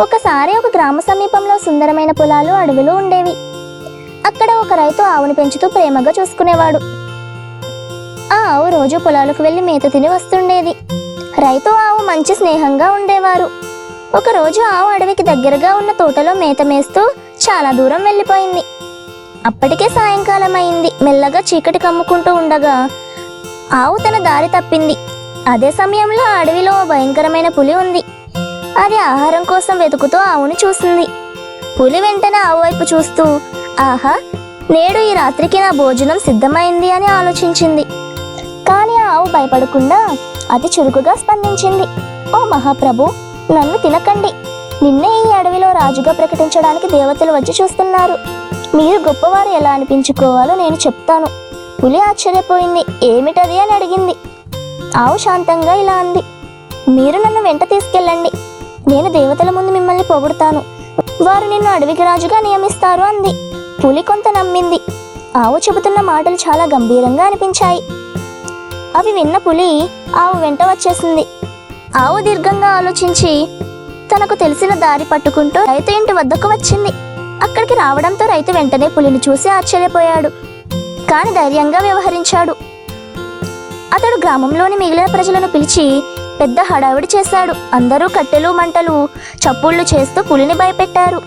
ఒకసారి ఒక గ్రామ సమీపంలో సుందరమైన పొలాలు అడవులు ఉండేవి. అక్కడ ఒక రైతు ఆవును పెంచుతూ ప్రేమగా చూసుకునేవాడు. ఆ ఆవు రోజు పొలాలకు వెళ్ళి మేత తిని వస్తుండేది. రైతు ఆవు మంచి స్నేహంగా ఉండేవారు. ఒకరోజు ఆవు అడవికి దగ్గరగా ఉన్న తోటలో మేత మేస్తూ చాలా దూరం వెళ్ళిపోయింది. అప్పటికే సాయంకాలం అయింది మెల్లగా చీకటి కమ్ముకుంటూ ఉండగా ఆవు తన దారి తప్పింది. అదే సమయంలో అడవిలో భయంకరమైన పులి ఉంది. అది ఆహారం కోసం వెతుకుతూ ఆవును చూసింది. పులి వెంటనే ఆవు వైపు చూస్తూ ఆహా నేడు ఈ రాత్రికి నా భోజనం సిద్ధమైంది అని ఆలోచించింది. కానీ ఆవు భయపడకుండా అతి చురుకుగా స్పందించింది. ఓ మహాప్రభు నన్ను తినకండి. నిన్నే ఈ అడవిలో రాజుగా ప్రకటించడానికి దేవతలు వచ్చి చూస్తున్నారు. మీరు గొప్పవారు ఎలా అనిపించుకోవాలో నేను చెప్తాను పులి ఆశ్చర్యపోయింది. ఏమిటది? అని అడిగింది. ఆవు శాంతంగా ఇలా అంది. మీరు నన్ను వెంట తీసుకెళ్ళి నేను దేవతల ముందు మిమ్మల్ని పొగుడతాను. వారు నిన్ను అడవికి రాజుగా నియమిస్తారు అంది. పులి కొంత నమ్మింది. ఆవు చెబుతున్న మాటలు చాలా గంభీరంగా అనిపించాయి. అవి విన్న పులి ఆవు వెంట వచ్చేసింది. ఆవు దీర్ఘంగా ఆలోచించి తనకు తెలిసిన దారి పట్టుకుంటూ రైతు ఇంటి వద్దకు వచ్చింది. అక్కడికి రావడంతో రైతు వెంటనే పులిని చూసి ఆశ్చర్యపోయాడు. కాని ధైర్యంగా వ్యవహరించాడు. అతడు గ్రామంలోని మిగిలిన ప్రజలను పిలిచి పెద్ద హడావిడి చేశాడు. అందరూ కట్టెలు మంటలు చప్పుళ్ళు చేస్తూ పులిని భయపెట్టారు.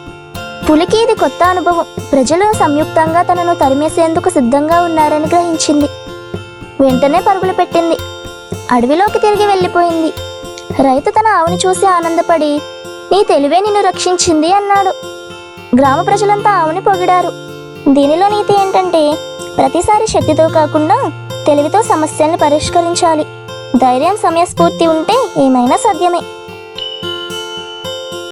పులికి ఇది కొత్త అనుభవం. ప్రజలు సంయుక్తంగా తనను తరిమేసేందుకు సిద్ధంగా ఉన్నారని గ్రహించింది. వెంటనే పరుగులు పెట్టింది. అడవిలోకి తిరిగి వెళ్ళిపోయింది. రైతు తన ఆవుని చూసి ఆనందపడి నీ తెలివే నిన్ను రక్షించింది అన్నాడు. గ్రామ ప్రజలంతా ఆవుని పొగిడారు. దీనిలో నీతి ఏంటంటే ప్రతిసారి శక్తితో కాకుండా తెలివితో సమస్యల్ని పరిష్కరించాలి. ధైర్యం సమయస్ఫూర్తి ఉంటే ఏమైనా సాధ్యమే.